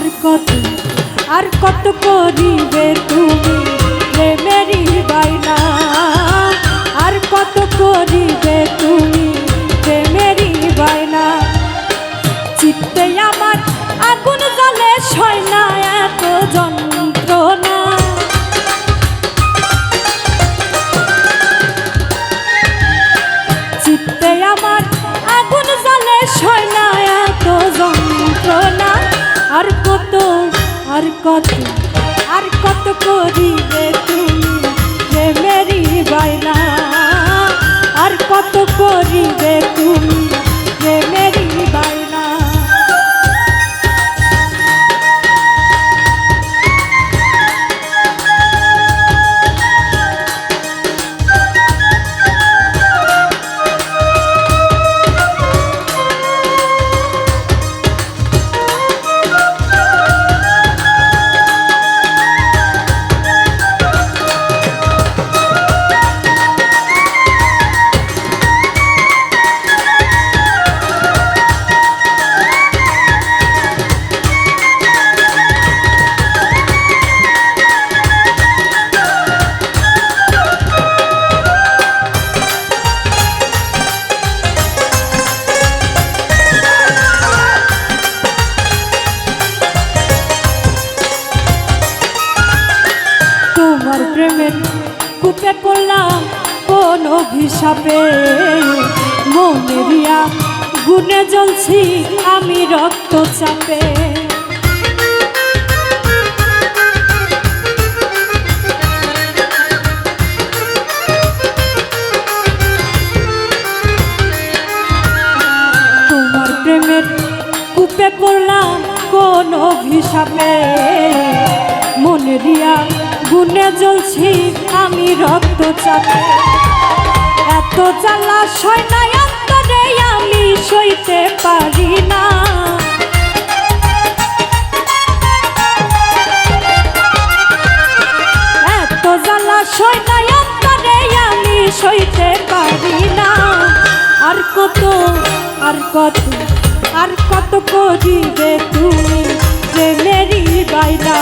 আর কত আর কত করিবে তুমি? প্রেমেরই কত আর কত করিবে তোমার প্রেমের কূপে পড়লাম কোন অভিশাপে। মনেরিয়া গুনে জ্বলছি আমি রক্ত চাপে তোমার প্রেমের কূপে পড়লাম কোন অভিশাপে। মনে দিয়া গুনে জ্বলছি আমি রক্ত চাপে এত জ্বালা সয় না অন্তরে আমি সইতে পারি না। এত জ্বালা সয় না অন্তরে আমি সইতে পারি না। আর কত আর কত আর কত করিবে তুমি? প্রেমেরই বাইনা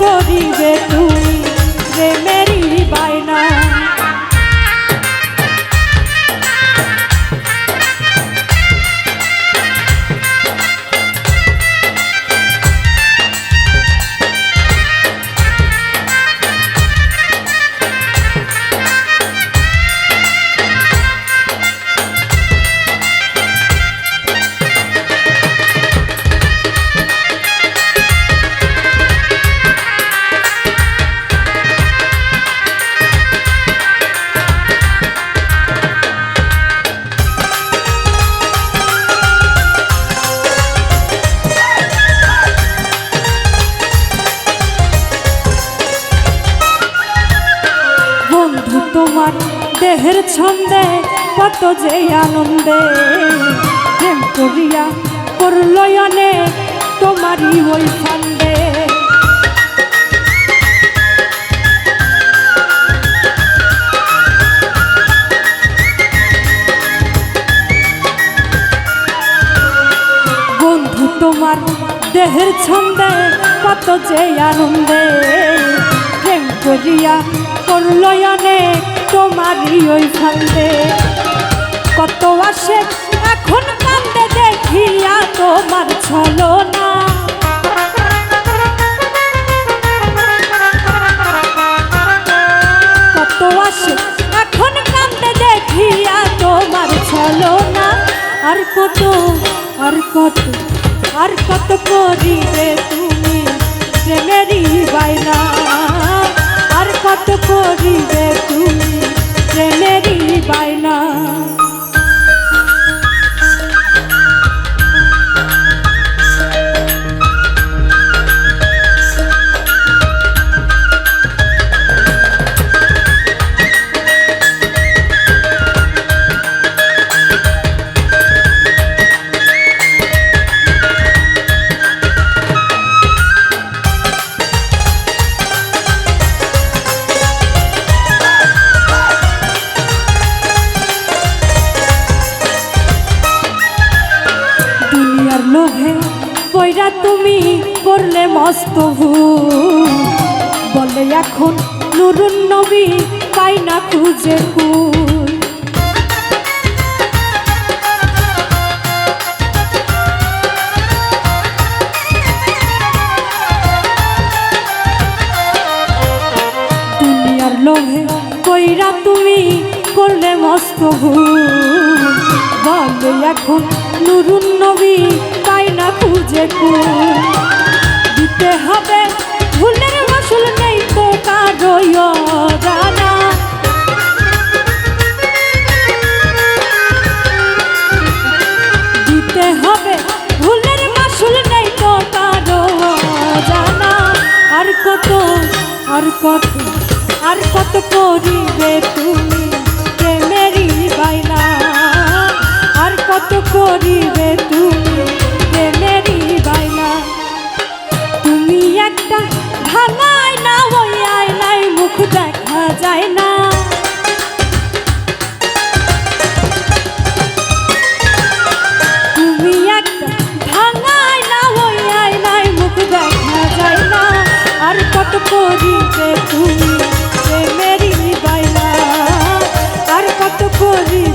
করিবে। দেহের ছন্দে, কত যে আনন্দে প্রেম করিয়া করলয়নে তোমারই ওই ফান্দে বন্ধু, তোমার দেহের ছন্দে, কত যে আনন্দে প্রেম করিয়া করলয়নে তোমারই ওই ফান্দে কত আসে, এখন কান্দে দেখিয়া তোমার ছলো না কত আসে, এখন কান্দে দেখিয়া তোমার ছলো না আর কত আর কত আর কত করিবে তুমি প্রেমেরই বাইনা। আর কত করিবে তুমি প্রেমেরই বাইনা তুমি করলে মস্ত বলে এখন নুরুন নবী পাই না খুঁজে দুনিয়ার লোভে কইরা তুমি করলে মস্ত বলে এখন নুরুন নবী না খুঁজে দিতে হবে ভুলের মাসুল নেই তো কারও জানা দিতে হবে ভুলের মাসুল নেই তো কারও জানা আর কত আর কত আর কত করিবে তুমি প্রেমেরই বাইনা আর কত করিবে কত